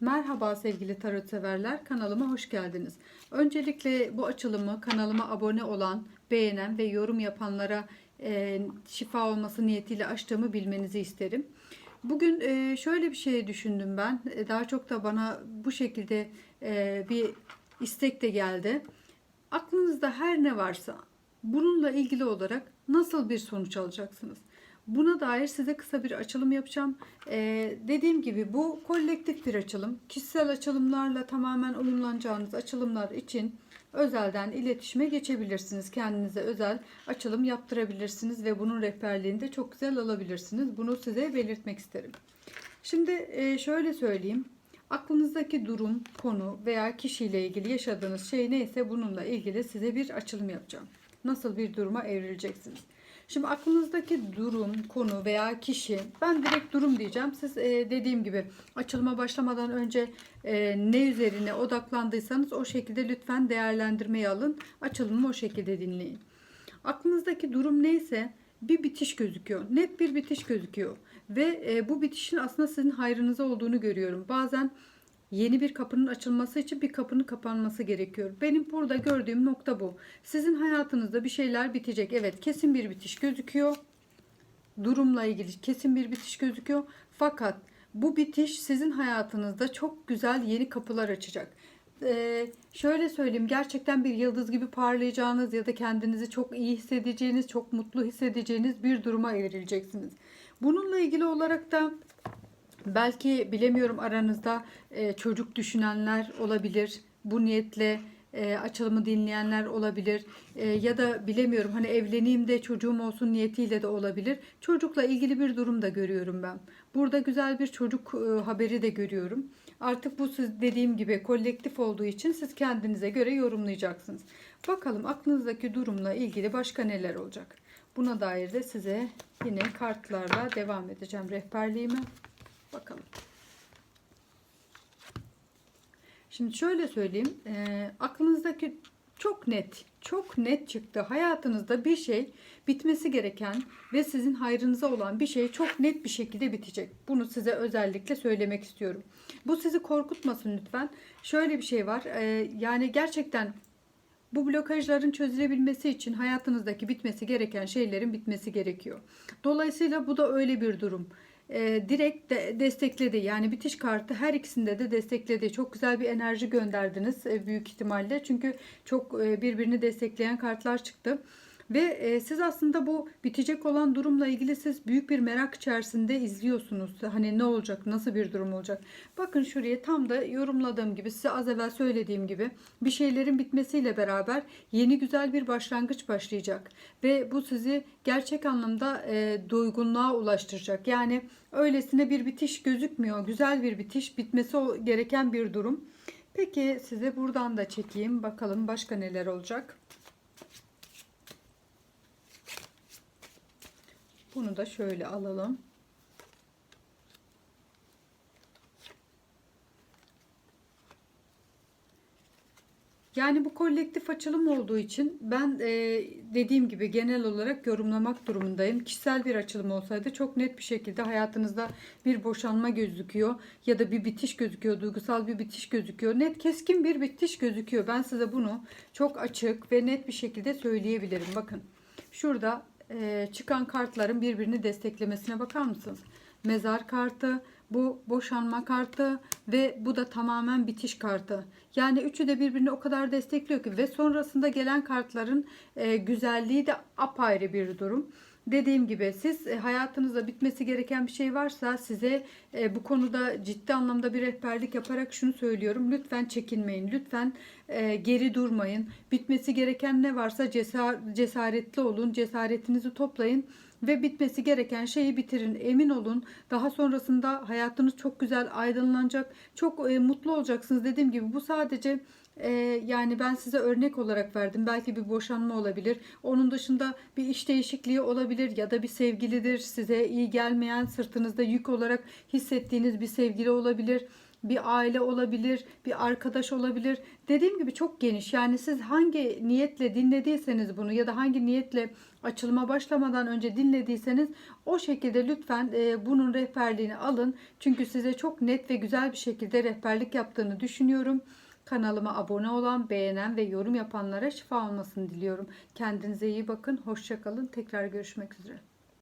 Merhaba sevgili tarot severler, kanalıma hoş geldiniz. Öncelikle bu açılımı kanalıma abone olan, beğenen ve yorum yapanlara e, şifa olması niyetiyle açtığımı bilmenizi isterim. Bugün e, şöyle bir şey düşündüm ben. E, daha çok da bana bu şekilde e, bir istek de geldi. Aklınızda her ne varsa bununla ilgili olarak nasıl bir sonuç alacaksınız? Buna dair size kısa bir açılım yapacağım. Ee, dediğim gibi bu kolektif bir açılım. Kişisel açılımlarla tamamen uyumlanacağınız açılımlar için özelden iletişime geçebilirsiniz. Kendinize özel açılım yaptırabilirsiniz ve bunun rehberliğini de çok güzel alabilirsiniz. Bunu size belirtmek isterim. Şimdi e, şöyle söyleyeyim. Aklınızdaki durum, konu veya kişiyle ilgili yaşadığınız şey neyse bununla ilgili size bir açılım yapacağım. Nasıl bir duruma evrileceksiniz? Şimdi aklınızdaki durum, konu veya kişi, ben direkt durum diyeceğim. Siz e, dediğim gibi açılıma başlamadan önce e, ne üzerine odaklandıysanız o şekilde lütfen değerlendirmeyi alın. Açılımı o şekilde dinleyin. Aklınızdaki durum neyse bir bitiş gözüküyor. Net bir bitiş gözüküyor. Ve e, bu bitişin aslında sizin hayrınıza olduğunu görüyorum. Bazen yeni bir kapının açılması için bir kapının kapanması gerekiyor. Benim burada gördüğüm nokta bu. Sizin hayatınızda bir şeyler bitecek. Evet kesin bir bitiş gözüküyor. Durumla ilgili kesin bir bitiş gözüküyor. Fakat bu bitiş sizin hayatınızda çok güzel yeni kapılar açacak. Ee, şöyle söyleyeyim gerçekten bir yıldız gibi parlayacağınız ya da kendinizi çok iyi hissedeceğiniz, çok mutlu hissedeceğiniz bir duruma evrileceksiniz. Bununla ilgili olarak da Belki bilemiyorum aranızda e, çocuk düşünenler olabilir. Bu niyetle e, açılımı dinleyenler olabilir. E, ya da bilemiyorum hani evleneyim de çocuğum olsun niyetiyle de olabilir. Çocukla ilgili bir durum da görüyorum ben. Burada güzel bir çocuk e, haberi de görüyorum. Artık bu siz dediğim gibi kolektif olduğu için siz kendinize göre yorumlayacaksınız. Bakalım aklınızdaki durumla ilgili başka neler olacak? Buna dair de size yine kartlarla devam edeceğim rehberliğime. Bakalım. Şimdi şöyle söyleyeyim. E, aklınızdaki çok net, çok net çıktı. Hayatınızda bir şey bitmesi gereken ve sizin hayrınıza olan bir şey çok net bir şekilde bitecek. Bunu size özellikle söylemek istiyorum. Bu sizi korkutmasın lütfen. Şöyle bir şey var. E, yani gerçekten bu blokajların çözülebilmesi için hayatınızdaki bitmesi gereken şeylerin bitmesi gerekiyor. Dolayısıyla bu da öyle bir durum e, direkt de destekledi. Yani bitiş kartı her ikisinde de destekledi. Çok güzel bir enerji gönderdiniz e, büyük ihtimalle. Çünkü çok e, birbirini destekleyen kartlar çıktı. Ve e, siz aslında bu bitecek olan durumla ilgili siz büyük bir merak içerisinde izliyorsunuz. Hani ne olacak, nasıl bir durum olacak. Bakın şuraya tam da yorumladığım gibi, size az evvel söylediğim gibi bir şeylerin bitmesiyle beraber yeni güzel bir başlangıç başlayacak. Ve bu sizi gerçek anlamda e, doygunluğa ulaştıracak. Yani öylesine bir bitiş gözükmüyor. Güzel bir bitiş, bitmesi gereken bir durum. Peki size buradan da çekeyim. Bakalım başka neler olacak. Bunu da şöyle alalım. Yani bu kolektif açılım olduğu için ben e, dediğim gibi genel olarak yorumlamak durumundayım. Kişisel bir açılım olsaydı çok net bir şekilde hayatınızda bir boşanma gözüküyor ya da bir bitiş gözüküyor, duygusal bir bitiş gözüküyor. Net keskin bir bitiş gözüküyor. Ben size bunu çok açık ve net bir şekilde söyleyebilirim. Bakın şurada e, çıkan kartların birbirini desteklemesine bakar mısınız? Mezar kartı, bu boşanma kartı ve bu da tamamen bitiş kartı. Yani üçü de birbirini o kadar destekliyor ki ve sonrasında gelen kartların e, güzelliği de apayrı bir durum. Dediğim gibi siz e, hayatınızda bitmesi gereken bir şey varsa size e, bu konuda ciddi anlamda bir rehberlik yaparak şunu söylüyorum. Lütfen çekinmeyin. Lütfen e, geri durmayın. Bitmesi gereken ne varsa cesar, cesaretli olun. Cesaretinizi toplayın ve bitmesi gereken şeyi bitirin. Emin olun daha sonrasında hayatınız çok güzel aydınlanacak. Çok e, mutlu olacaksınız. Dediğim gibi bu sadece ee, yani ben size örnek olarak verdim. Belki bir boşanma olabilir. Onun dışında bir iş değişikliği olabilir ya da bir sevgilidir. Size iyi gelmeyen, sırtınızda yük olarak hissettiğiniz bir sevgili olabilir. Bir aile olabilir, bir arkadaş olabilir. Dediğim gibi çok geniş. Yani siz hangi niyetle dinlediyseniz bunu ya da hangi niyetle açılıma başlamadan önce dinlediyseniz o şekilde lütfen e, bunun rehberliğini alın. Çünkü size çok net ve güzel bir şekilde rehberlik yaptığını düşünüyorum. Kanalıma abone olan, beğenen ve yorum yapanlara şifa olmasını diliyorum. Kendinize iyi bakın. Hoşçakalın. Tekrar görüşmek üzere.